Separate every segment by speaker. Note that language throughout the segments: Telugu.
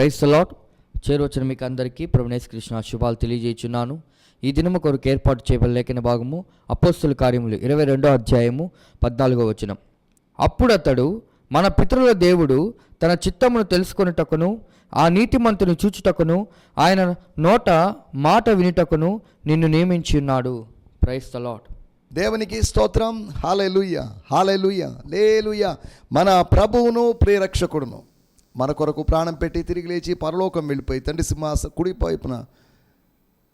Speaker 1: ప్రైస్ లాట్ చేరవచ్చిన మీకు అందరికీ ప్రభునేశ్ కృష్ణ శుభాలు తెలియజేయుచున్నాను. ఈ దినము కొరకు ఏర్పాటు చేయబడిన లేఖన భాగము అపోస్తుల కార్యములు ఇరవై రెండో అధ్యాయము పద్నాలుగో వచనం. అప్పుడు అతడు మన పితరుల దేవుడు తన చిత్తమును తెలుసుకొనుటకును ఆ నీతిమంతుని చూచుటకును ఆయన నోట మాట వినుటకును నిన్ను నియమించి ఉన్నాడు. ప్రైస్ ద లాట్
Speaker 2: దేవునికి స్తోత్రం. హాలెలుయ్య హాలెలుయ్య లేలుయ్య మన ప్రభువును ప్రియరక్షకుడును. మన కొరకు ప్రాణం పెట్టి తిరిగి లేచి పరలోకం వెళ్ళిపోయి తండ్రి సింహాస కుడి వైపున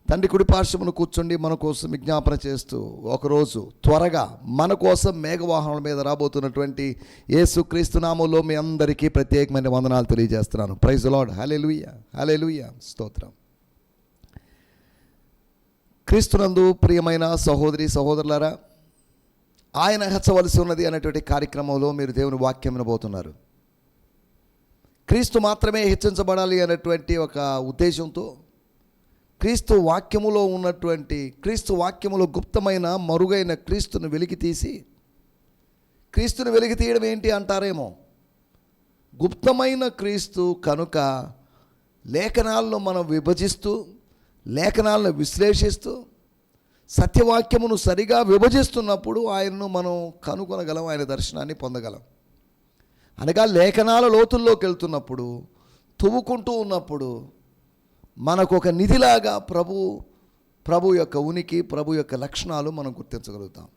Speaker 2: తండ్రి కుడి పార్శ్వమును కూర్చుండి మన కోసం విజ్ఞాపన చేస్తూ ఒకరోజు త్వరగా మన కోసం మేఘవాహనం మీద రాబోతున్నటువంటి యేసుక్రీస్తు నామంలో మీ అందరికీ ప్రత్యేకమైన వందనాలు తెలియజేస్తున్నాను. ప్రైజ్ లాడ్ హలెలుయ్య హలెలుయ్య స్తోత్రం. క్రీస్తునందు ప్రియమైన సహోదరి సహోదరులారా ఆయన హెచ్చవలసి ఉన్నది అనేటువంటి కార్యక్రమంలో మీరు దేవుని వాక్యం వినబోతున్నారు క్రీస్తు మాత్రమే హెచ్చించబడాలి అనేటువంటి ఒక ఉద్దేశంతో క్రీస్తు వాక్యములో ఉన్నటువంటి క్రీస్తు వాక్యములో గుప్తమైన మరుగైన క్రీస్తును వెలికి తీసి క్రీస్తుని వెలికి తీయడం ఏంటి అంటారేమో? గుప్తమైన క్రీస్తు కనుక లేఖనాలను మనం విభజిస్తూ లేఖనాలను విశ్లేషిస్తూ సత్యవాక్యమును సరిగా విభజిస్తున్నప్పుడు ఆయనను మనం కనుగొనగలం ఆయన దర్శనాన్ని పొందగలం. అనగా లేఖనాల లోతుల్లోకి వెళ్తున్నప్పుడు తువ్వుకుంటూ ఉన్నప్పుడు మనకు ఒక నిధిలాగా ప్రభు ప్రభు యొక్క ఉనికి ప్రభు యొక్క లక్షణాలు మనం గుర్తించగలుగుతాం.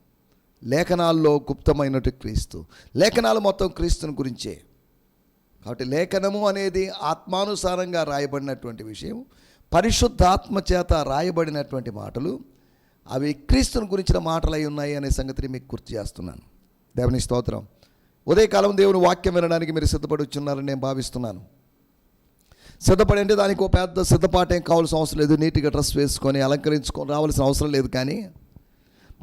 Speaker 2: లేఖనాల్లో గుప్తమైనటు క్రీస్తు. లేఖనాలు మొత్తం క్రీస్తుని గురించే. కాబట్టి లేఖనము అనేది ఆత్మానుసారంగా రాయబడినటువంటి విషయం పరిశుద్ధాత్మ చేత రాయబడినటువంటి మాటలు అవి క్రీస్తుని గురించిన మాటలు అయి ఉన్నాయి అనే సంగతిని మీకు గుర్తు చేస్తున్నాను. దేవుని స్తోత్రం. ఉదయకాలం దేవుని వాక్యం వినడానికి మీరు సిద్ధపడి వచ్చున్నారని నేను భావిస్తున్నాను. సిద్ధపడి అంటే దానికి ఒక పెద్ద సిద్ధపాటు ఏం కావాల్సిన అవసరం లేదు. నీట్గా డ్రెస్ వేసుకొని అలంకరించుకొని రావాల్సిన అవసరం లేదు కానీ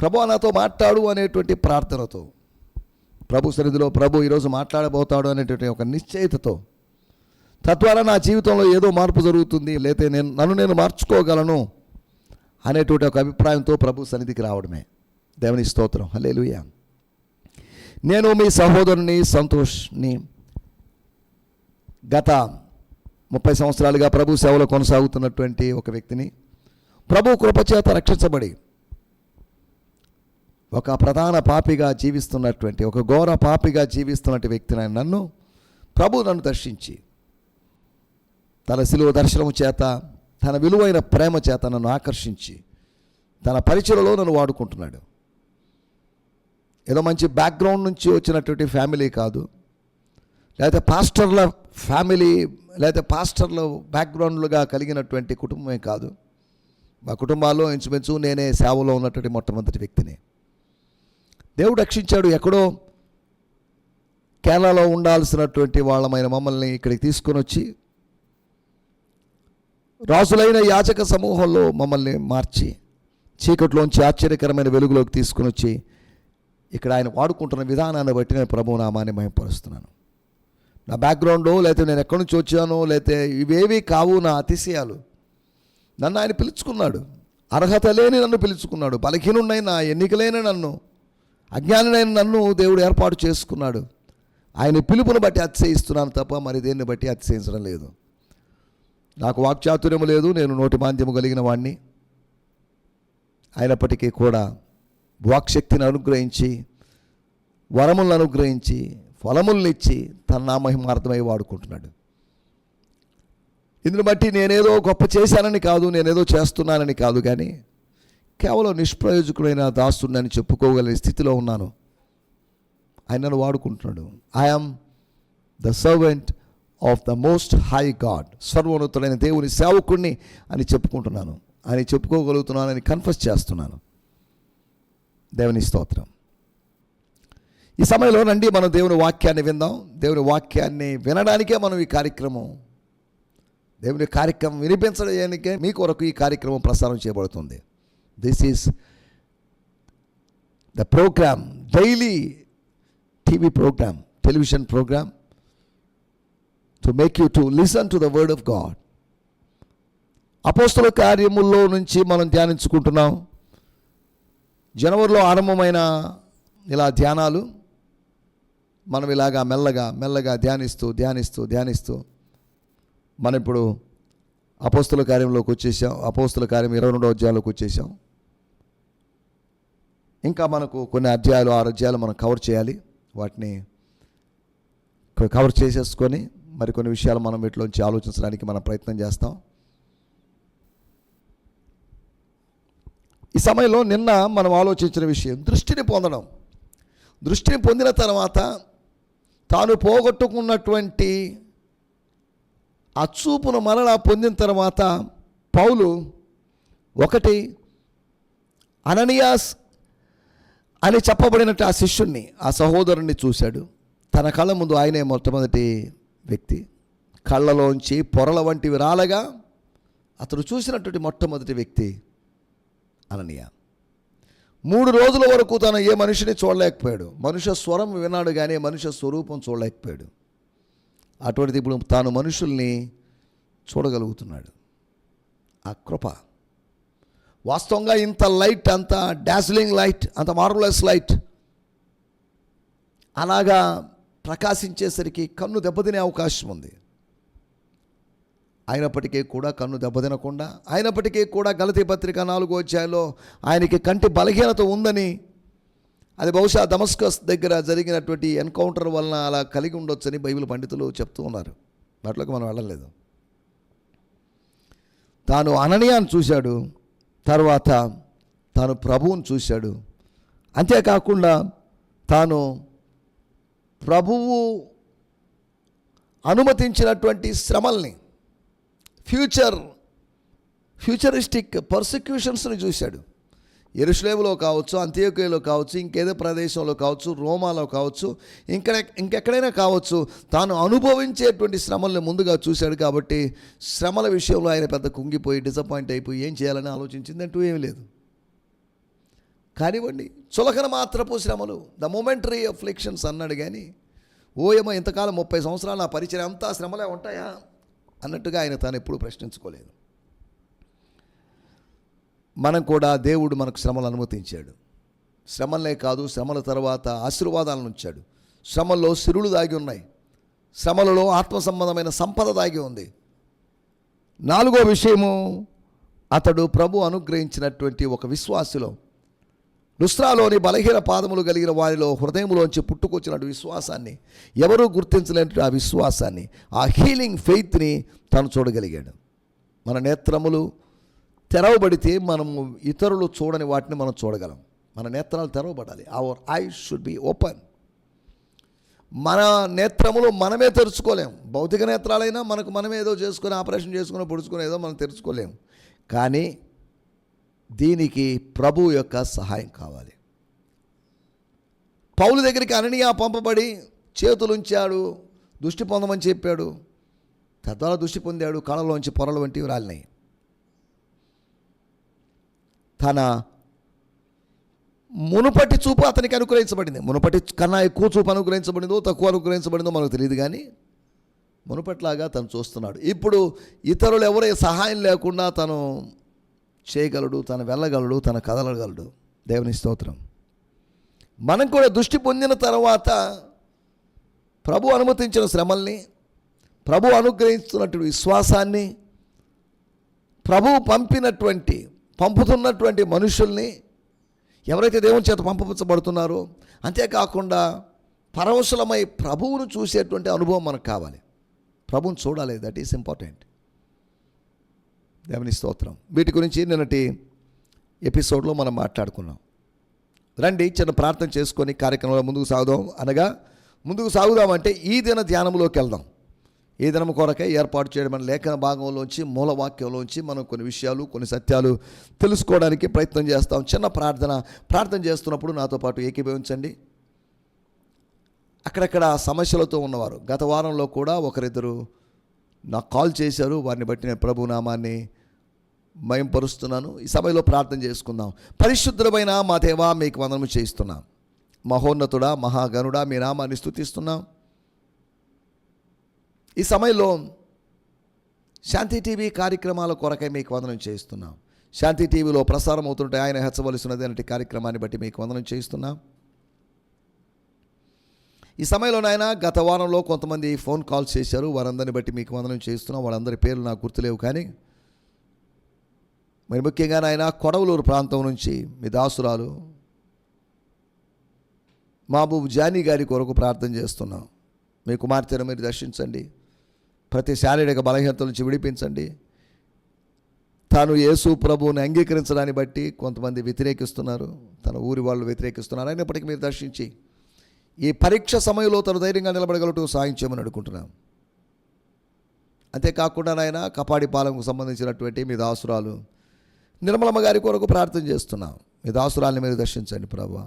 Speaker 2: ప్రభు నాతో మాట్లాడు అనేటువంటి ప్రార్థనతో ప్రభు సన్నిధిలో ప్రభు ఈరోజు మాట్లాడబోతాడు అనేటువంటి ఒక నిశ్చయితతో తద్వారా నా జీవితంలో ఏదో మార్పు జరుగుతుంది లేతే నేను నన్ను నేను మార్చుకోగలను అనేటువంటి ఒక అభిప్రాయంతో ప్రభు సన్నిధికి రావడమే. దేవుని స్తోత్రం. హల్లెలూయా. నేను మీ సహోదరుని సంతోష్ని గత ముప్పై సంవత్సరాలుగా ప్రభు సేవలో కొనసాగుతున్నటువంటి ఒక వ్యక్తిని ప్రభు కృపచేత రక్షించబడి ఒక ప్రధాన పాపిగా జీవిస్తున్నటువంటి ఒక ఘోర పాపిగా జీవిస్తున్నటువంటి వ్యక్తిని నన్ను ప్రభు నన్ను దర్శించి తన శిలువ దర్శనము చేత తన విలువైన ప్రేమ చేత నన్ను ఆకర్షించి తన పరిచయలో నన్ను వాడుకుంటున్నాడు. ఏదో మంచి బ్యాక్గ్రౌండ్ నుంచి వచ్చినటువంటి ఫ్యామిలీ కాదు. లేకపోతే పాస్టర్ల ఫ్యామిలీ లేకపోతే పాస్టర్ల బ్యాక్గ్రౌండ్లుగా కలిగినటువంటి కుటుంబమే కాదు. మా కుటుంబాల్లో ఇంచుమించు నేనే సేవలో ఉన్నటువంటి మొట్టమొదటి వ్యక్తిని. దేవుడు రక్షించాడు ఎక్కడో కేరళలో ఉండాల్సినటువంటి వాళ్ళమైన మమ్మల్ని ఇక్కడికి తీసుకొని వచ్చి రాజులైన యాచక సమూహంలో మమ్మల్ని మార్చి చీకట్లోంచి ఆశ్చర్యకరమైన వెలుగులోకి తీసుకుని వచ్చి ఇక్కడ ఆయన వాడుకుంటున్న విధానాన్ని బట్టి నేను ప్రభు నామాన్ని మహింపరుస్తున్నాను. నా బ్యాక్గ్రౌండ్ లేకపోతే నేను ఎక్కడి నుంచి వచ్చానో లేకపోతే ఇవేవి కావు నా అతిశయాలు. నన్ను ఆయన పిలుచుకున్నాడు. అర్హత లేని నన్ను పిలుచుకున్నాడు. బలహీనుడైన నా ఎన్నికలైన నన్ను అజ్ఞానుడైన నన్ను దేవుడు ఏర్పాటు చేసుకున్నాడు. ఆయన పిలుపును బట్టి అతిశయిస్తున్నాను తప్ప మరి దేన్ని బట్టి అతిశయించడం లేదు. నాకు వాక్చాతుర్యము లేదు నేను నోటి మాంద్యము కలిగిన వాడిని అయినప్పటికీ కూడా వాక్శక్తిని అనుగ్రహించి వరములను అనుగ్రహించి ఫలములను ఇచ్చి తన నామహిమార్థమై వాడుకుంటున్నాడు. ఇందుని బట్టి నేనేదో గొప్ప చేశానని కాదు నేనేదో చేస్తున్నానని కాదు కానీ కేవలం నిష్ప్రయోజకుడైన దాసుడిని చెప్పుకోగలిగే స్థితిలో ఉన్నాను. ఆయన నన్ను వాడుకుంటున్నాడు. I am the servant of the most high God సర్వోన్నతుడైన దేవుని సేవకుణ్ణి అని చెప్పుకుంటున్నాను. అని చెప్పుకోగలుగుతున్నానని కన్ఫెస్ చేస్తున్నాను. దేవుని స్తోత్రం. ఈ సమయంలో రండి మనం దేవుని వాక్యాన్ని విందాం. దేవుని వాక్యాన్ని వినడానికే మనం ఈ కార్యక్రమం దేవుని కార్యక్రమం వినిపించడానికే మీ కొరకు ఈ కార్యక్రమం ప్రసారం చేయబడుతుంది. This is the program daily TV program television program to make you to listen to the word of God అపోస్తుల కార్యముల్లో నుంచి మనం ధ్యానించుకుంటున్నాం. జనవరిలో ఆరంభమైన ఇలా ధ్యానాలు మనం ఇలాగా మెల్లగా మెల్లగా ధ్యానిస్తూ ధ్యానిస్తూ ధ్యానిస్తూ మనం ఇప్పుడు అపోస్తుల కార్యంలోకి వచ్చేసాం. అపోస్తుల కార్యం ఇరవై రెండో అధ్యాయంలోకి వచ్చేసాం. ఇంకా మనకు కొన్ని అధ్యాయాలు ఆరు అధ్యాయాలు మనం కవర్ చేయాలి. వాటిని కవర్ చేసేసుకొని మరికొన్ని విషయాలు మనం వీటిలోంచి ఆలోచించడానికి మనం ప్రయత్నం చేస్తాం. ఈ సమయంలో నిన్న మనం ఆలోచించిన విషయం దృష్టిని పొందడం. దృష్టిని పొందిన తర్వాత తాను పోగొట్టుకున్నటువంటి ఆ చూపును మరలా పొందిన తర్వాత పౌలు ఒకటి అననియాస్ అని చెప్పబడినట్టు ఆ శిష్యుణ్ణి ఆ సహోదరుణ్ణి చూశాడు. తన కళ్ళ ముందు ఆయనే మొట్టమొదటి వ్యక్తి. కళ్ళలోంచి పొరల వంటివి రాలగా అతడు చూసినటువంటి మొట్టమొదటి వ్యక్తి అననీయ. మూడు రోజుల వరకు తను ఏ మనిషిని చూడలేకపోయాడు. మనుష్య స్వరం విన్నాడు కానీ మనుష్య స్వరూపం చూడలేకపోయాడు. అటువంటిది ఇప్పుడు తాను మనుషుల్ని చూడగలుగుతున్నాడు. ఆ కృప. వాస్తవంగా ఇంత లైట్ అంత డాజిలింగ్ లైట్ అంత మార్వలెస్ లైట్ అలాగా ప్రకాశించేసరికి కన్ను దెబ్బతినే అవకాశం ఉంది. అయినప్పటికీ కూడా కన్ను దెబ్బతినకుండా అయినప్పటికీ కూడా గలతీ పత్రిక నాలుగో అధ్యాయంలో ఆయనకి కంటి బలహీనత ఉందని అది బహుశా దమస్కస్ దగ్గర జరిగినటువంటి ఎన్కౌంటర్ వలన అలా కలిగి ఉండొచ్చని బైబిల్ పండితులు చెప్తూ ఉన్నారు. వాటిలోకి మనం వెళ్ళలేదు. తాను అననీయాన్ని చూశాడు తర్వాత తాను ప్రభువుని చూశాడు. అంతేకాకుండా తాను ప్రభువు అనుమతించినటువంటి శ్రమల్ని ఫ్యూచర్ ఫ్యూచరిస్టిక్ పర్సిక్యూషన్స్ని చూశాడు. ఎరుషులేములో కావచ్చు అంత్యోకేలో కావచ్చు ఇంకేదో ప్రదేశంలో కావచ్చు రోమాలో కావచ్చు ఇంకా ఇంకెక్కడైనా కావచ్చు తాను అనుభవించేటువంటి శ్రమల్ని ముందుగా చూశాడు కాబట్టి శ్రమల విషయంలో ఆయన పెద్ద కుంగిపోయి డిసప్పాయింట్ అయిపోయి ఏం చేయాలని ఆలోచించింది అంటూ ఏమీ లేదు. కానివ్వండి చులకన మాత్రపు శ్రమలు ద మొమెంటరీ అఫ్లిక్షన్స్ అన్నాడు కానీ ఓయమ్మ ఇంతకాలం ముప్పై సంవత్సరాలు నా పరిచయం అంతా శ్రమలే ఉంటాయా? అన్నట్టుగా ఆయన తాను ఎప్పుడూ ప్రశ్నించుకోలేదు. మనం కూడా దేవుడు మనకు శ్రమలు అనుమతించాడు. శ్రమలే కాదు శ్రమల తర్వాత ఆశీర్వాదాలను ఉంచాడు. శ్రమల్లో సిరులు దాగి ఉన్నాయి. శ్రమలలో ఆత్మ సంబంధమైన సంపద దాగి ఉంది. నాలుగో విషయము అతడు ప్రభు అనుగ్రహించినటువంటి ఒక విశ్వాసులో లుస్త్రాలోని బలహీన పాదములు కలిగిన వారిలో హృదయంలోంచి పుట్టుకొచ్చినట్టు విశ్వాసాన్ని. ఎవరూ గుర్తించలేని ఆ విశ్వాసాన్ని ఆ హీలింగ్ ఫెయిత్ని తను చూడగలిగాడు. మన నేత్రములు తెరవబడితే మనము ఇతరులు చూడని వాటిని మనం చూడగలం. మన నేత్రాలు తెరవబడాలి. Our eye should be open మన నేత్రములు మనమే తెరుచుకోలేం. భౌతిక నేత్రాలైనా మనకు మనమే ఏదో చేసుకొని ఆపరేషన్ చేసుకుని పొడుచుకొని ఏదో మనం తెరుచుకోలేం. కానీ దీనికి ప్రభు యొక్క సహాయం కావాలి. పౌలు దగ్గరికి అననీయ పంపబడి చేతులుంచాడు దృష్టి పొందమని చెప్పాడు. తద్వారా దృష్టి పొందాడు కళలోంచి పొరలు వంటివి రాలినాయి. తన మునుపటి చూపు అతనికి అనుగ్రహించబడింది. మునుపటి కన్నా ఎక్కువ చూపు అనుగ్రహించబడిందో తక్కువ అనుగ్రహించబడిందో మనకు తెలియదు కానీ మునుపట్లాగా తను చూస్తున్నాడు. ఇప్పుడు ఇతరులు ఎవరే సహాయం లేకుండా తను చేయగలడు తను వెళ్ళగలడు తను కదలగలడు. దేవుని స్తోత్రం. మనం కూడా దృష్టి పొందిన తర్వాత ప్రభు అనుమతించిన శ్రమల్ని ప్రభు అనుగ్రహిస్తున్నటువంటి విశ్వాసాన్ని ప్రభు పంపినటువంటి పంపుతున్నటువంటి మనుషుల్ని ఎవరైతే దేవుని చేత పంపించబడుతున్నారో అంతేకాకుండా పరవశులమై ప్రభువును చూసేటువంటి అనుభవం మనకు కావాలి. ప్రభువుని చూడాలి దట్ ఈస్ ఇంపార్టెంట్ దేవుని స్తోత్రం. వీటి గురించి నిన్నటి ఎపిసోడ్లో మనం మాట్లాడుకున్నాం. రండి చిన్న ప్రార్థన చేసుకొని కార్యక్రమంలో ముందుకు సాగుదాం అనగా ముందుకు సాగుదామంటే ఈ దిన ధ్యానంలోకి వెళ్దాం. ఈ దినం కొరకే ఏర్పాటు చేయడం మన లేఖన భాగంలోంచి మూలవాక్యంలోంచి మనం కొన్ని విషయాలు కొన్ని సత్యాలు తెలుసుకోవడానికి ప్రయత్నం చేస్తాం. చిన్న ప్రార్థన ప్రార్థన చేస్తున్నప్పుడు నాతో పాటు ఏకీభవించండి అక్కడక్కడ సమస్యలతో ఉన్నవారు. గత వారంలో కూడా ఒకరిద్దరు నాకు కాల్ చేశారు. వారిని బట్టి నేను ప్రభు నామాన్ని మయంపరుస్తున్నాను. ఈ సమయంలో ప్రార్థన చేసుకుందాం. పరిశుద్ధమైన మా దేవా మీకు వందనము చేయిస్తున్నాం. మహోన్నతుడా మహాగణుడా మీ నామాన్ని స్థుతిస్తున్నాం ఈ సమయంలో శాంతి టీవీ కార్యక్రమాల కొరకై మీకు వందనం చేయిస్తున్నాం. శాంతి టీవీలో ప్రసారం అవుతుంటే ఆయన హెచ్చవలసినది అనే కార్యక్రమాన్ని బట్టి మీకు వందనం చేయిస్తున్నాం. ఈ సమయంలో నాయన గత వారంలో కొంతమంది ఫోన్ కాల్స్ చేశారు. వారందరిని బట్టి మీకు వందనం చేస్తున్నాం వాళ్ళందరి పేర్లు నాకు గుర్తులేవు కానీ మరి ముఖ్యంగా నాయన కొడవలూరు ప్రాంతం నుంచి మీ దాసురాలు మహబూబ్ జానీ గారి కొరకు ప్రార్థన చేస్తున్నాం. మీ కుమార్తెను మీరు దర్శించండి. ప్రతి శారీరక బలహీనతల నుంచి విడిపించండి. తాను యేసు ప్రభువుని అంగీకరించడాన్ని బట్టి కొంతమంది వ్యతిరేకిస్తున్నారు. తన ఊరి వాళ్ళు వ్యతిరేకిస్తున్నారు. అయినప్పటికీ మీరు దర్శించి ఈ పరీక్ష సమయంలో తను ధైర్యంగా నిలబడగలటం సాయం చేయమని అడుగుకుంటున్నాం. అంతేకాకుండా నాయన కపాడి పాలనకు సంబంధించినటువంటి మీ దాసురాలు నిర్మలమ్మ గారి కొరకు ప్రార్థన చేస్తున్నాం. మీ దాసురాల్ని మీరు దర్శించండి ప్రభు.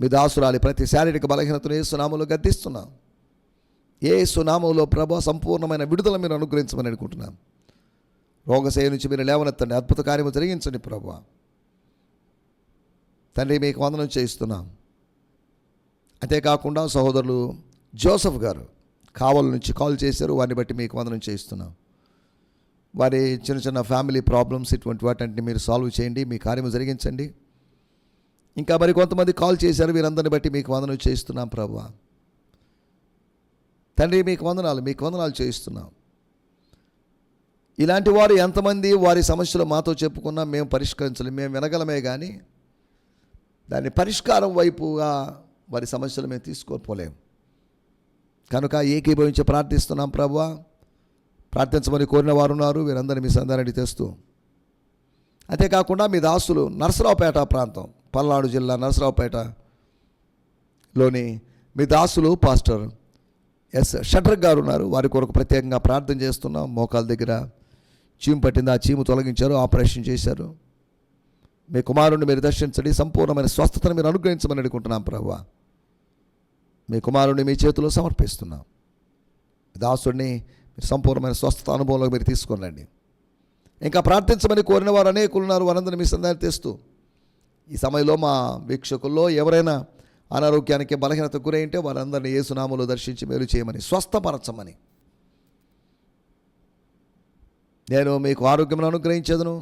Speaker 2: మీ దాసురాలి ప్రతి శారీరక బలహీనతను ఏ సునామంలో గద్దిస్తున్నాం. ఏ సునామంలో ప్రభా సంపూర్ణమైన విడుదల మీరు అనుగ్రహించమని అనుకుంటున్నాం. రోగశయ నుంచి మీరు లేవనెత్తండి. అద్భుత కార్యము జరిగించండి ప్రభు. తండ్రి మీకు వందనం చేయిస్తున్నాం. అంతేకాకుండా సహోదరులు జోసఫ్ గారు కావల నుంచి కాల్ చేశారు. వారిని బట్టి మీకు వందనం చేయిస్తున్నాం. వారి చిన్న చిన్న ఫ్యామిలీ ప్రాబ్లమ్స్ ఇటువంటి వాటిని మీరు సాల్వ్ చేయండి మీ కార్యము జరిగించండి. ఇంకా మరి కొంతమంది కాల్ చేశారు వీరందరిని బట్టి మీకు వందనం చేయిస్తున్నాం ప్రభు. తండ్రి మీకు వందనాలు మీకు వందనాలు చేయిస్తున్నాం. ఇలాంటి వారు ఎంతమంది వారి సమస్యలు మాతో చెప్పుకున్నా మేము పరిష్కరించలేము మేము వినగలమే కానీ దాని పరిష్కారం వైపుగా వారి సమస్యలు మేము తీసుకోపోలేము కనుక ఏకీభవించి ప్రార్థిస్తున్నాం ప్రభువా ప్రార్థించమని కోరిన వారు ఉన్నారు. వీరందరినీ మీ సందానికి తెస్తూ. అంతేకాకుండా మీ దాసులు నరసరావుపేట ప్రాంతం పల్నాడు జిల్లా నరసరావుపేటలోని మీ దాసులు పాస్టర్ ఎస్ షటర్ గారు ఉన్నారు. వారి కొరకు ప్రత్యేకంగా ప్రార్థన చేస్తున్నాం. మోకాల దగ్గర చీము పట్టింది. ఆ చీము తొలగించారు. ఆపరేషన్ చేశారు. మీ కుమారుడిని మీరు దర్శించండి. సంపూర్ణమైన స్వస్థతను మీరు అనుగ్రహించమని అడుగుతున్నాం ప్రభు. మీ కుమారుడిని మీ చేతిలో సమర్పిస్తున్నాం. దాసుడిని మీరు సంపూర్ణమైన స్వస్థత అనుభవంలోకి మీరు తీసుకొనండి ఇంకా ప్రార్థించమని కోరిన వారు అనేకులు ఉన్నారు వారందరినీ మీ సందాన్ని తెస్తూ. ఈ సమయంలో మా వీక్షకుల్లో ఎవరైనా అనారోగ్యానికి బలహీనత గురైంటే వారందరినీ ఏసునామలో దర్శించి మేలు చేయమని స్వస్థపరచమని. నేను మీకు ఆరోగ్యమును అనుగ్రహించేదను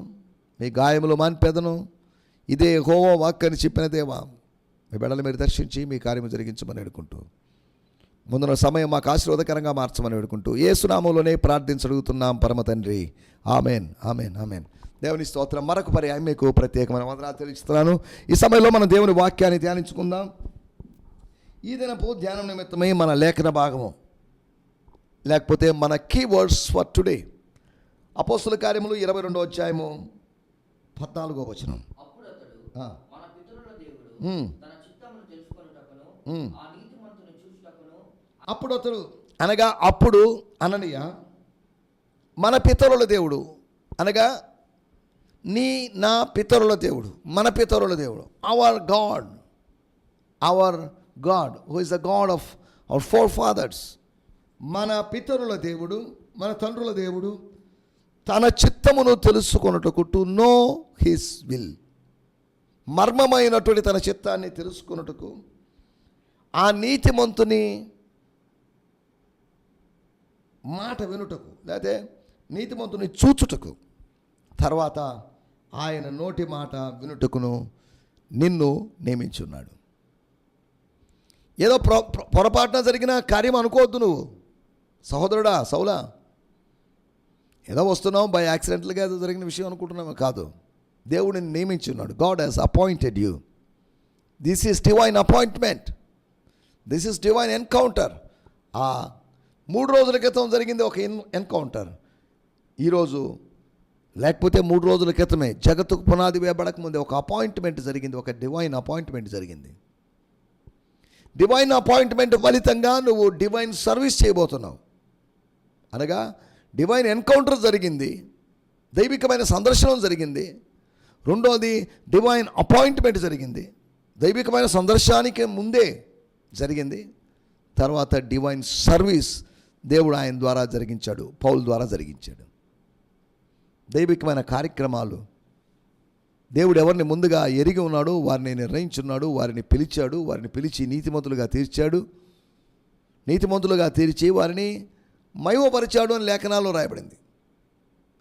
Speaker 2: మీ గాయములు మాన్పేదను. ఇదే హోవో వాక్ అని చెప్పిన దేవా మీ బిడ్డలు మీరు దర్శించి మీ కార్యము జరిగించమని అనుకుంటూ ముందున్న సమయం మాకు ఆశీర్వాదకరంగా మార్చమని వేడుకుంటూ ఏ సునామంలోనే ప్రార్థించడుగుతున్నాం పరమ తండ్రి. Amen amen amen. దేవుని స్తోత్రం. మరొక పర్యాయం మీకు ప్రత్యేకమైన వందనాలు తెలుస్తున్నాను ఈ సమయంలో మనం దేవుని వాక్యాన్ని ధ్యానించుకుందాం. ఈ దినపు ధ్యానం నిమిత్తమై మన లేఖన భాగము. లేకపోతే మన కీ వర్డ్స్ ఫర్ టుడే అపోస్తుల కార్యములు ఇరవై రెండో అధ్యాయము పద్నాలుగో వచనం. అప్పుడు అతడు అనగా అప్పుడు అననీయ మన పితరుల దేవుడు. అనగా నీ నా పితరుల దేవుడు. మన పితరుల దేవుడు. Our God our God who is the God of our forefathers మన పితరుల దేవుడు మన తండ్రుల దేవుడు తన చిత్తమును తెలుసుకొనుటకు టు నో హిస్ విల్ మర్మమైనటువంటి తన చిత్తాన్ని తెలుసుకొనుటకు ఆ నీతిమంతుని మాట వినుటకు లేకపోతే నీతిమంతుని చూచుటకు తర్వాత ఆయన నోటి మాట వినుటకును నిన్ను నియమించున్నాడు. ఏదో పొర పొరపాటున జరిగిన కార్యం అనుకోవద్దు నువ్వు. సహోదరుడా సౌలా ఏదో వస్తున్నావు బై యాక్సిడెంట్లుగా ఏదో జరిగిన విషయం అనుకుంటున్నాము కాదు. దేవుడిని నియమించున్నాడు. God has appointed you this is divine appointment this is divine encounter ఆ మూడు రోజుల క్రితం జరిగింది ఒక ఎన్ ఎన్కౌంటర్. ఈరోజు లేకపోతే మూడు రోజుల క్రితమే జగత్తుకు పునాది వేయబడక ముందే ఒక అపాయింట్మెంట్ జరిగింది ఒక డివైన్ అపాయింట్మెంట్ జరిగింది. డివైన్ అపాయింట్మెంట్ ఫలితంగా నువ్వు డివైన్ సర్వీస్ చేయబోతున్నావు. అనగా డివైన్ ఎన్కౌంటర్ జరిగింది దైవికమైన సందర్శనం జరిగింది. రెండోది డివైన్ అపాయింట్మెంట్ జరిగింది దైవికమైన సందర్శనానికి ముందే జరిగింది. తర్వాత డివైన్ సర్వీస్ దేవుడు ఆయన ద్వారా జరిగించాడు పౌల్ ద్వారా జరిగించాడు. దైవికమైన కార్యక్రమాలు. దేవుడు ఎవరిని ముందుగా ఎరిగి ఉన్నాడో వారిని నిర్ణయించున్నాడు వారిని పిలిచాడు వారిని పిలిచి నీతిమంతులుగా తీర్చాడు. నీతిమంతులుగా తీర్చి వారిని మయోపరిచాడు అని లేఖనాల్లో రాయబడింది.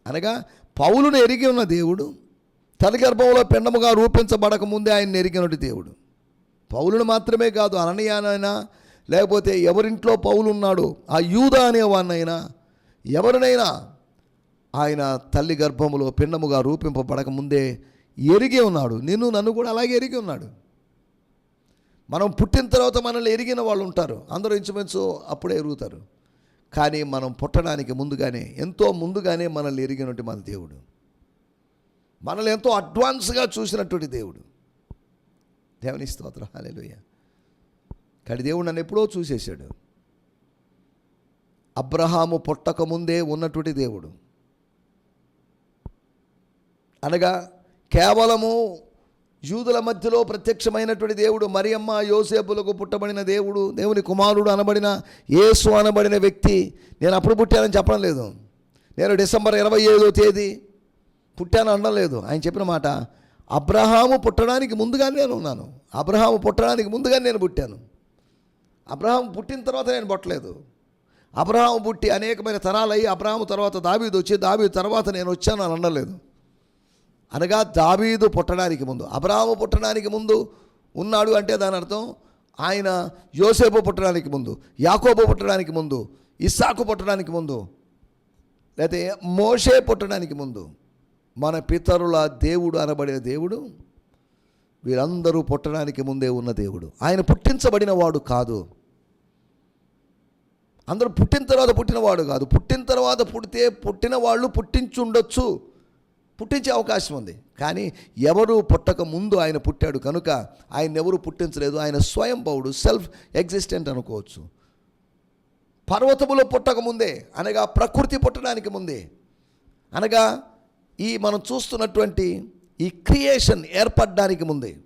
Speaker 2: అనగా పౌలును ఎరిగి ఉన్న దేవుడు తన గర్భంలో పిండముగా రూపించబడక ముందే ఆయన ఎరిగినటువంటి దేవుడు. పౌలును మాత్రమే కాదు అననీయానైనా లేకపోతే ఎవరింట్లో పౌలు ఉన్నాడు ఆ యూద అనేవాన్నైనా ఎవరినైనా ఆయన తల్లి గర్భములో పిండముగా రూపింపబడక ముందే ఎరిగి ఉన్నాడు. నిన్ను నన్ను కూడా అలాగే ఎరిగి ఉన్నాడు. మనం పుట్టిన తర్వాత మనల్ని ఎరిగిన వాళ్ళు ఉంటారు. అందరూ ఇంచుమించు అప్పుడే ఎరుగుతారు. కానీ మనం పుట్టడానికి ముందుగానే ఎంతో ముందుగానే మనల్ని ఎరిగినట్టు మన దేవుడు. మనల్ని ఎంతో అడ్వాన్స్గా చూసినటువంటి దేవుడు. దేవుని స్తోత్రం. హాలేలుయ్యా కానీ దేవుడు నన్ను ఎప్పుడో చూసేశాడు. అబ్రహాము పుట్టక ముందే ఉన్నటువంటి దేవుడు. అనగా కేవలము యూదుల మధ్యలో ప్రత్యక్షమైనటువంటి దేవుడు మరియమ్మ యోసేపులకు పుట్టబడిన దేవుడు దేవుని కుమారుడు అనబడిన యేసు అనబడిన వ్యక్తి. నేను అప్పుడు పుట్టానని చెప్పడం లేదు. నేను డిసెంబర్ ఇరవై ఐదో తేదీ పుట్టాను అనడం లేదు. ఆయన చెప్పిన మాట అబ్రహాము పుట్టడానికి ముందుగానే నేను ఉన్నాను. అబ్రహాము పుట్టడానికి ముందుగానే నేను పుట్టాను. అబ్రహాం పుట్టిన తర్వాత నేను పుట్టలేదు. అబ్రహాం పుట్టి అనేకమైన తరాలయ్యి అబ్రహాం తర్వాత దావీదు వచ్చి దావీదు తర్వాత నేను వచ్చాను అని అనలేదు. అనగా దావీదు పుట్టడానికి ముందు అబ్రహాము పుట్టడానికి ముందు ఉన్నాడు అంటే దాని అర్థం ఆయన యోసేపు పుట్టడానికి ముందు యాకోబు పుట్టడానికి ముందు ఇస్సాకు పుట్టడానికి ముందు లేకపోతే మోషే పుట్టడానికి ముందు మన పితరుల దేవుడు అనబడిన దేవుడు వీరందరూ పుట్టడానికి ముందే ఉన్న దేవుడు. ఆయన పుట్టించబడిన వాడు కాదు. అందరూ పుట్టిన తర్వాత పుట్టినవాడు కాదు. పుట్టిన తర్వాత పుడితే పుట్టిన వాళ్ళు పుట్టించుండొచ్చు. పుట్టించే అవకాశం ఉంది. కానీ ఎవరు పుట్టక ముందు ఆయన పుట్టాడు కనుక ఆయన ఎవరు పుట్టించలేదు. ఆయన స్వయం సెల్ఫ్ ఎగ్జిస్టెంట్ అనుకోవచ్చు. పర్వతములో పుట్టక ముందే అనగా ప్రకృతి పుట్టడానికి ముందే అనగా ఈ మనం చూస్తున్నటువంటి ఈ క్రియేషన్ ఏర్పడడానికి ముందే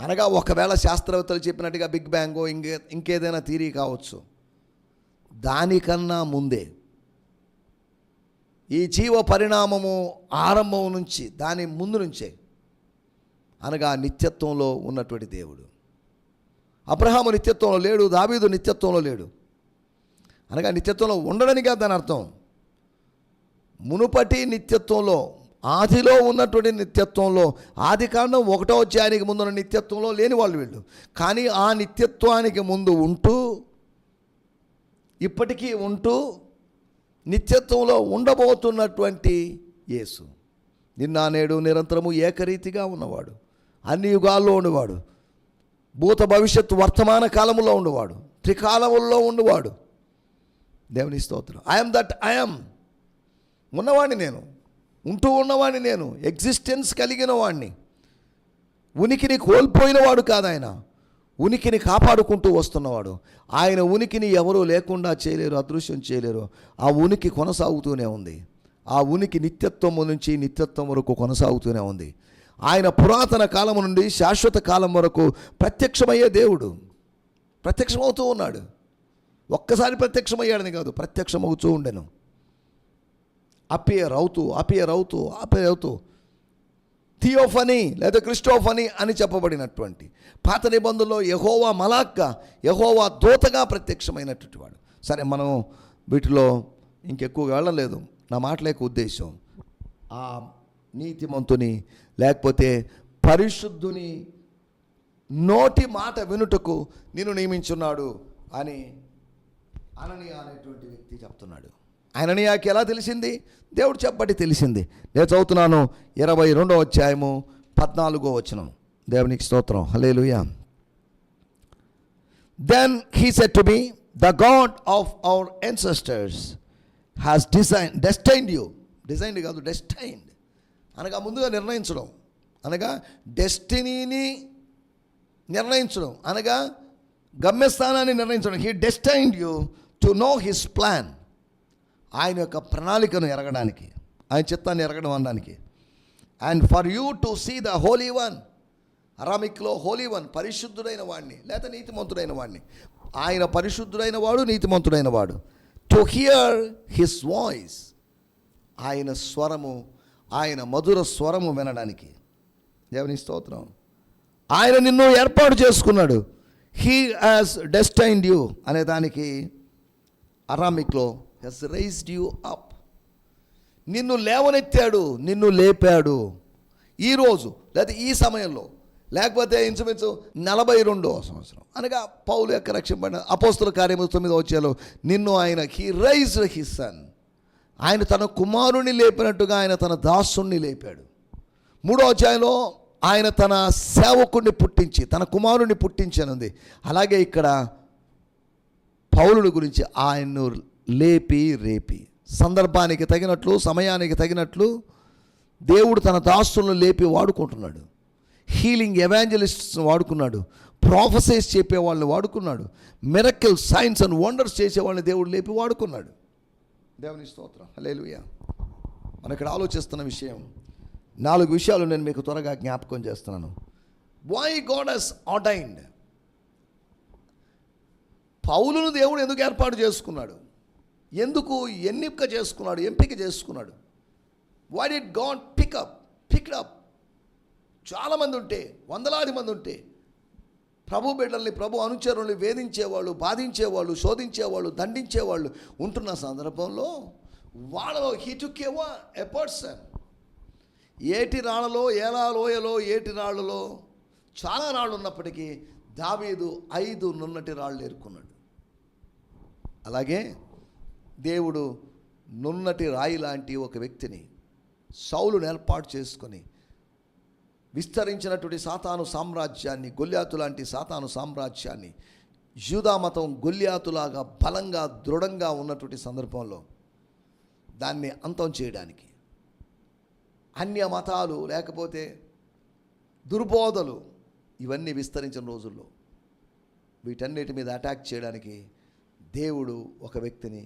Speaker 2: అనగా ఒకవేళ శాస్త్రవేత్తలు చెప్పినట్టుగా బిగ్ బ్యాంగో ఇంకే ఇంకేదైనా థీరీ కావచ్చు. దానికన్నా ముందే ఈ జీవ పరిణామము ఆరంభం నుంచి దాని ముందు నుంచే అనగా నిత్యత్వంలో ఉన్నటువంటి దేవుడు. అబ్రహాము నిత్యత్వంలో లేడు దావీదు నిత్యత్వంలో లేడు. అనగా నిత్యత్వంలో ఉండడానికి దాని అర్థం. మునుపటి నిత్యత్వంలో ఆదిలో ఉన్నటువంటి నిత్యత్వంలో ఆది కాండం ఒకటో అధ్యాయానికి ముందున్న నిత్యత్వంలో లేని వాళ్ళు వీళ్ళు. కానీ ఆ నిత్యత్వానికి ముందు ఉంటూ ఇప్పటికీ ఉంటూ నిత్యత్వంలో ఉండబోతున్నటువంటి యేసు. నిన్న నేడు నిరంతరము ఏకరీతిగా ఉన్నవాడు. అన్ని యుగాల్లో ఉండేవాడు భూత భవిష్యత్తు వర్తమాన కాలములో ఉండేవాడు త్రికాలముల్లో ఉండేవాడు దేవుని స్తోత్రం. ఐఎమ్ దట్ ఐఎమ్ ఉన్నవాడిని నేను. ఉంటూ ఉన్నవాడిని నేను ఎగ్జిస్టెన్స్ కలిగిన వాడిని ఉనికిని కోల్పోయినవాడు కాదు ఆయన ఉనికిని కాపాడుకుంటూ వస్తున్నవాడు. ఆయన ఉనికిని ఎవరూ లేకుండా చేయలేరు అదృశ్యం చేయలేరు. ఆ ఉనికి కొనసాగుతూనే ఉంది. ఆ ఉనికి నిత్యత్వం నుంచి నిత్యత్వం వరకు కొనసాగుతూనే ఉంది. ఆయన పురాతన కాలం నుండి శాశ్వత కాలం వరకు ప్రత్యక్షమయ్యే దేవుడు. ప్రత్యక్షమవుతూ ఉన్నాడు. ఒక్కసారి ప్రత్యక్షమయ్యాడని కాదు ప్రత్యక్షమవుతూ ఉండెను. అపియర్ అవుతూ అపియర్ అవుతూ అపియర్ అవుతూ థియోఫనీ లేదా క్రిస్టోఫనీ అని చెప్పబడినటువంటి పాత నిబంధనలో యహోవా మలాక్గా యహోవా దూతగా ప్రత్యక్షమైనటువంటి వాడు. సరే మనం వీటిలో ఇంకెక్కువగా వెళ్ళలేదు నా మాటలేక ఉద్దేశం ఆ నీతిమంతుని లేకపోతే పరిశుద్ధుని నోటి మాట వినుటకు నేను నియమించున్నాడు అని అననీయ అనేటువంటి వ్యక్తి చెప్తున్నాడు. అననీయాకి ఎలా తెలిసింది? దేవుడు చెప్పబట్టి తెలిసింది. నేను చదువుతున్నాను ఇరవై రెండో అధ్యాయము పద్నాలుగో వచనం దేవునికి స్తోత్రం. Hallelujah then he set to me the God of our ancestors has design destined you designed కాదు డెస్టైన్డ్ అనగా ముందుగా నిర్ణయించడం. అనగా డెస్టినీని నిర్ణయించడం. అనగా గమ్యస్థానాన్ని నిర్ణయించడం. He destined you to know his plan ఆయన యొక్క ప్రణాళికను ఎరగడానికి ఆయన చిత్తాన్ని ఎరగడం అనడానికి. And for you to see the holy one అరామిక్లో holy one పరిశుద్ధుడైన వాడిని లేదా నీతిమంతుడైన వాడిని. ఆయన పరిశుద్ధుడైన వాడు నీతిమంతుడైన వాడు. టు హియర్ హిస్ వాయిస్ ఆయన స్వరము ఆయన మధుర స్వరము వినడానికి. దేవుని స్తోత్రం. ఆయన నిన్ను ఏర్పాటు చేసుకున్నాడు. హీ హాజ్ డెస్టైన్డ్ యూ అనే దానికి అరామిక్లో హెస్ రైజ్డ్ యూ అప్ నిన్ను లేవనెత్తాడు నిన్ను లేపాడు. ఈరోజు లేదా ఈ సమయంలో లేకపోతే ఇంచుమించు నలభై రెండవ సంవత్సరం అనగా పౌలు యొక్క రక్షింపడిన అపోస్తుల కార్యము తొమ్మిదో వచ్చేలో నిన్ను ఆయన హీ రైజ్ హిస్ సన్ ఆయన తన కుమారుని లేపినట్టుగా ఆయన తన దాసుణ్ణి లేపాడు. మూడో అధ్యాయంలో ఆయన తన సేవకుణ్ణి పుట్టించి తన కుమారుని పుట్టించనుంది. అలాగే ఇక్కడ పౌలుడి గురించి ఆయన్ను లేపి రేపి. సందర్భానికి తగినట్లు సమయానికి తగినట్లు దేవుడు తన దాస్తులను లేపి వాడుకుంటున్నాడు. హీలింగ్ ఎవాంజలిస్ట్స్ వాడుకున్నాడు. ప్రాఫెసైజ్ చెప్పే వాళ్ళని వాడుకున్నాడు. మిరకిల్ సైన్స్ అండ్ వండర్స్ చేసే వాళ్ళని దేవుడు లేపి వాడుకున్నాడు. దేవుని స్తోత్రం. హలేలుయ మనం ఇక్కడ ఆలోచిస్తున్న విషయం నాలుగు విషయాలు నేను మీకు త్వరగా జ్ఞాపకం చేస్తున్నాను. వై గాడ్ హస్ ఆర్డైన్డ్ పౌలును దేవుడు ఎందుకు ఏర్పాటు చేసుకున్నాడు? ఎందుకు ఎన్నిక చేసుకున్నాడు ఎంపిక చేసుకున్నాడు? Why did gone pick up picked up చాలామంది ఉంటే వందలాది మంది ఉంటే ప్రభు బిడ్డల్ని ప్రభు అనుచరుల్ని వేధించేవాళ్ళు బాధించేవాళ్ళు శోధించేవాళ్ళు దండించేవాళ్ళు ఉంటున్న సందర్భంలో వాళ్ళలో హీ ఎ పర్సన్ ఏటి రాళ్ళలో ఏలా లోయలో ఏటి రాళ్ళలో చాలా రాళ్ళు ఉన్నప్పటికీ దావీదు ఐదు నున్నటి రాళ్ళు ఏరుకున్నాడు. అలాగే దేవుడు నున్నటి రాయి లాంటి ఒక వ్యక్తిని సౌలును ఏర్పాటు చేసుకొని విస్తరించినటువంటి సాతాను సామ్రాజ్యాన్ని గొల్యాతు లాంటి సాతాను సామ్రాజ్యాన్ని యూదా మతం గొల్యాతులాగా బలంగా దృఢంగా ఉన్నటువంటి సందర్భంలో దాన్ని అంతం చేయడానికి అన్య మతాలు లేకపోతే దుర్బోధలు ఇవన్నీ విస్తరించిన రోజుల్లో వీటన్నిటి మీద అటాక్ చేయడానికి దేవుడు ఒక వ్యక్తిని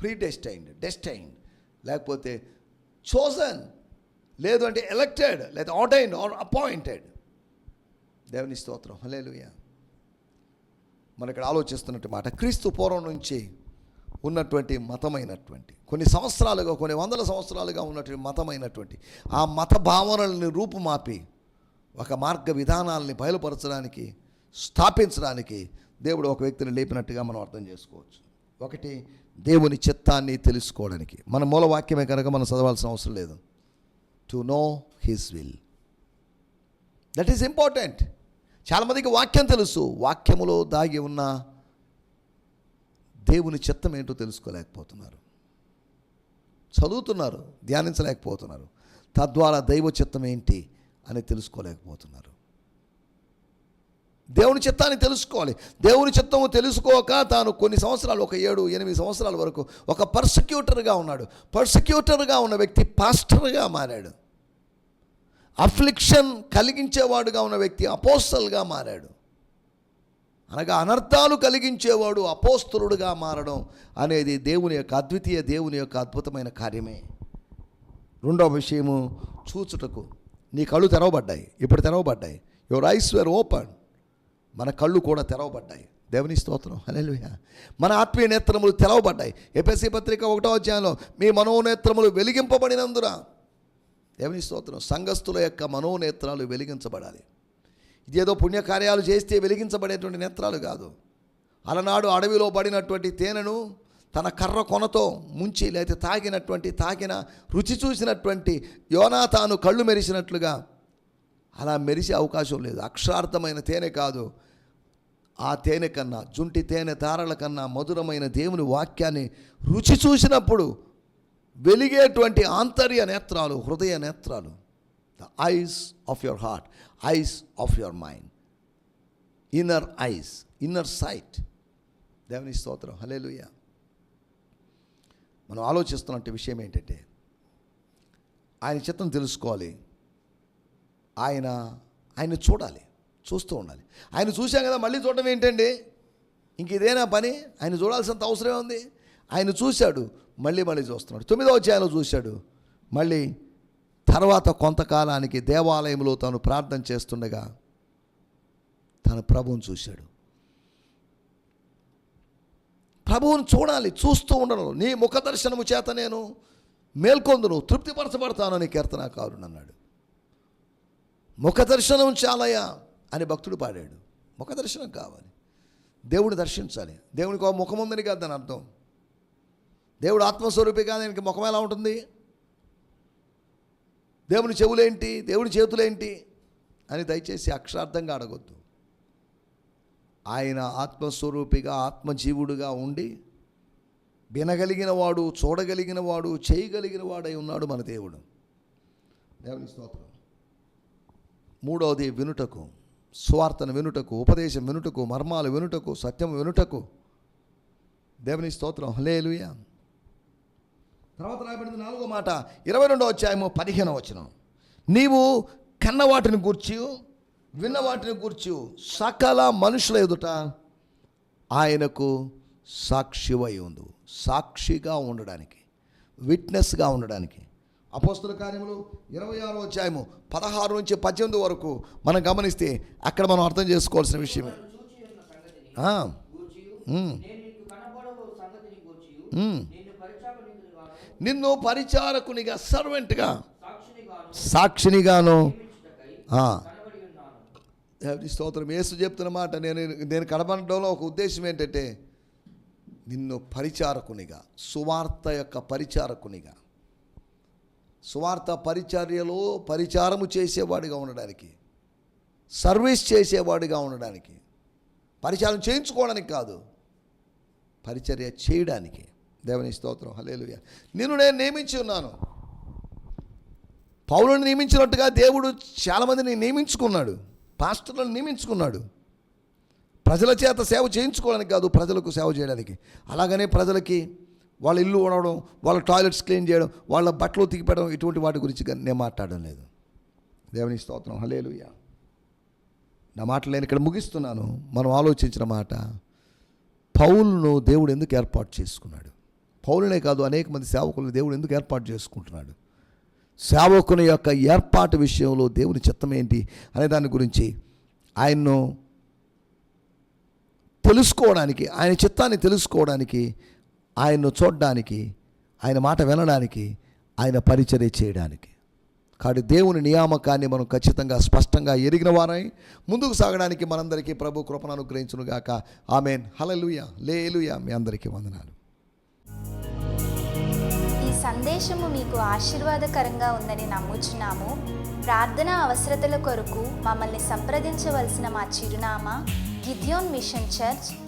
Speaker 2: ప్రీ డెస్టైన్డ్ డెస్టైన్డ్ లేకపోతే చోజన్ లేదు అంటే ఎలక్టెడ్ లేదా ఆర్డైన్ ఆర్ అపాయింటెడ్ దేవుని స్తోత్రం. హలేలుయ మన ఇక్కడ ఆలోచిస్తున్నట్టు మాట క్రీస్తు పూర్వం నుంచి ఉన్నటువంటి మతమైనటువంటి కొన్ని సంవత్సరాలుగా కొన్ని వందల సంవత్సరాలుగా ఉన్నటువంటి మతమైనటువంటి ఆ మత భావనల్ని రూపుమాపి ఒక మార్గ విధానాలని బయలుపరచడానికి స్థాపించడానికి దేవుడు ఒక వ్యక్తిని లేపినట్టుగా మనం అర్థం చేసుకోవచ్చు. ఒకటి దేవుని చిత్తాన్ని తెలుసుకోవడానికి. మన మూలవాక్యమే కనుక మనం చదవాల్సిన అవసరం లేదు. To know his will that is important చాలామందికి వాక్యం తెలుసు. వాక్యములో దాగి ఉన్న దేవుని చిత్తం ఏంటో తెలుసుకోలేకపోతున్నారు. చదువుతున్నారు ధ్యానించలేకపోతున్నారు. తద్వారా దైవ చిత్తం ఏంటి అని తెలుసుకోలేకపోతున్నారు. దేవుని చిత్తాన్ని తెలుసుకోవాలి. దేవుని చిత్తము తెలుసుకోక తాను కొన్ని సంవత్సరాలు ఒక ఏడు ఎనిమిది సంవత్సరాల వరకు ఒక పర్సిక్యూటర్గా ఉన్నాడు. పర్సిక్యూటర్గా ఉన్న వ్యక్తి పాస్టర్గా మారాడు. అఫ్లిక్షన్ కలిగించేవాడుగా ఉన్న వ్యక్తి అపోస్తల్గా మారాడు. అనగా అనర్థాలు కలిగించేవాడు అపోస్తులుడుగా మారడం అనేది దేవుని యొక్క అద్వితీయ దేవుని యొక్క అద్భుతమైన కార్యమే. రెండవ విషయము చూచుటకు నీ కళ్ళు తెరవబడ్డాయి. ఇప్పుడు తెరవబడ్డాయి. యువర్ ఐస్ వేర్ ఓపెన్ మన కళ్ళు కూడా తెరవబడ్డాయి. దేవుని స్తోత్రం. హలెలుయ మన ఆత్మీయ నేత్రములు తెరవబడ్డాయి. ఎపిఎస్సి పత్రిక ఒకటో అధ్యాయంలో మీ మనోనేత్రములు వెలిగింపబడినందున దేవుని స్తోత్రం. సంఘస్థుల యొక్క మనోనేత్రాలు వెలిగించబడాలి. ఇదేదో పుణ్యకార్యాలు చేస్తే వెలిగించబడేటువంటి నేత్రాలు కాదు. అలనాడు అడవిలో పడినటువంటి తేనెను తన కర్ర కొనతో ముంచి లేకపోతే తాగినటువంటి తాగిన రుచి చూసినటువంటి యోనా తాను కళ్ళు మెరిసినట్లుగా అలా మెరిసే అవకాశం లేదు. అక్షరార్థమైన తేనె కాదు. ఆ తేనె కన్నా జుంటి తేనె తారల కన్నా మధురమైన దేవుని వాక్యాన్ని రుచి చూసినప్పుడు వెలిగేటువంటి ఆంతర్య నేత్రాలు హృదయ నేత్రాలు. The eyes of your heart eyes of your mind inner eyes inner sight దేవుని స్తోత్రం. హలేలుయ మనం ఆలోచిస్తున్నట్టు విషయం ఏంటంటే ఆయన చిత్తం తెలుసుకోవాలి. ఆయన ఆయన చూడాలి. చూస్తూ ఉండాలి. ఆయన చూశాం కదా మళ్ళీ చూడడం ఏంటండి? ఇంక ఇదేనా పని? ఆయన చూడాల్సినంత అవసరమే ఉంది. ఆయన చూశాడు మళ్ళీ మళ్ళీ చూస్తున్నాడు. తొమ్మిదో అధ్యాయంలో చూశాడు మళ్ళీ తర్వాత కొంతకాలానికి దేవాలయంలో తాను ప్రార్థన చేస్తుండగా తన ప్రభువును చూశాడు. ప్రభువుని చూడాలి చూస్తూ ఉండను. నీ ముఖ దర్శనము చేత నేను మేల్కొందును తృప్తిపరచబడతానని కీర్తనాకారుడు అన్నాడు. ముఖ దర్శనం చాలయా అని భక్తుడు పాడాడు. ముఖ దర్శనం కావాలి. దేవుడు దర్శించాలి. దేవునికి ఒక ముఖం ఉందని కాదు దాని అర్థం. దేవుడు ఆత్మస్వరూపి కాదు ఆయనకి ముఖం ఎలా ఉంటుంది? దేవుని చెవులేంటి? దేవుని చేతులేంటి? అని దయచేసి అక్షరార్థంగా అడగొద్దు. ఆయన ఆత్మస్వరూపిగా ఆత్మజీవుడుగా ఉండి వినగలిగిన వాడు చూడగలిగిన వాడు చేయగలిగిన వాడై ఉన్నాడు మన దేవుడు. దేవుని స్తోత్రం. మూడవది వినుటకు. స్వార్థను వినుటకు ఉపదేశం వినుటకు మర్మాలు వినుటకు సత్యం వినుటకు. దేవుని స్తోత్రం. హలేలుయ తర్వాత రాయబడింది నాలుగో మాట. ఇరవై రెండో అధ్యాయము పదిహేనో వచ్చిన నీవు కన్న వాటిని గూర్చి విన్న వాటిని గూర్చి సకల మనుషుల ఎదుట ఆయనకు సాక్షివై ఉండు. సాక్షిగా ఉండడానికి విట్నెస్గా ఉండడానికి. అపోస్తుల కార్యములు ఇరవై ఆరో అధ్యాయము పదహారు నుంచి పద్దెనిమిది వరకు మనం గమనిస్తే అక్కడ మనం అర్థం చేసుకోవాల్సిన విషయమే.
Speaker 1: నిన్ను
Speaker 2: పరిచారకునిగా సర్వెంట్గా
Speaker 1: సాక్షినిగాను.
Speaker 2: స్తోత్రం. యేసు చెప్తున్న మాట నేను నేను కనబడడంలో ఒక ఉద్దేశం ఏంటంటే నిన్ను పరిచారకునిగా సువార్త యొక్క పరిచారకునిగా. స్వార్థ పరిచర్యలో పరిచారము చేసేవాడిగా ఉండడానికి సర్వీస్ చేసేవాడిగా ఉండడానికి పరిచారం చేయించుకోవడానికి కాదు పరిచర్య చేయడానికి. దేవుని స్తోత్రం. హలేలుయ నేను నేను నియమించి ఉన్నాను. పౌరుని నియమించినట్టుగా దేవుడు చాలామందిని నియమించుకున్నాడు పాస్టర్లను నియమించుకున్నాడు. ప్రజల చేత సేవ చేయించుకోవడానికి కాదు ప్రజలకు సేవ చేయడానికి. అలాగనే ప్రజలకి వాళ్ళ ఇల్లు ఉండడం వాళ్ళ టాయిలెట్స్ క్లీన్ చేయడం వాళ్ళ బట్టలు తిగిపెట్టడం ఇటువంటి వాటి గురించి నేను మాట్లాడడం లేదు. దేవుని స్తోత్రం. హలేలుయ నా మాటలు నేను ఇక్కడ ముగిస్తున్నాను. మనం ఆలోచించిన మాట పౌలును దేవుడు ఎందుకు ఏర్పాటు చేసుకున్నాడు? పౌలునే కాదు అనేక మంది సేవకులను దేవుడు ఎందుకు ఏర్పాటు చేసుకుంటున్నాడు? సేవకుని యొక్క ఏర్పాటు విషయంలో దేవుని చిత్తం ఏంటి అనే దాని గురించి ఆయన్ను తెలుసుకోవడానికి ఆయన చిత్తాన్ని తెలుసుకోవడానికి ఆయన్ను చూడడానికి ఆయన మాట వినడానికి ఆయన పరిచర్య చేయడానికి. కాబట్టి దేవుని నియామకాన్ని మనం ఖచ్చితంగా స్పష్టంగా ఎరిగిన వారై ముందుకు సాగడానికి మనందరికీ ప్రభు కృపను అనుగ్రహించును గాక. ఆమెన్. హలలుయ లేలుయ. మీ అందరికీ వందనాలు.
Speaker 3: ఈ సందేశము మీకు ఆశీర్వాదకరంగా ఉందని నమ్ముచున్నాము. ప్రార్థన అవసరతల కొరకు మమ్మల్ని సంప్రదించవలసిన మా చిరునామా గిద్యోన్ మిషన్ చర్చ్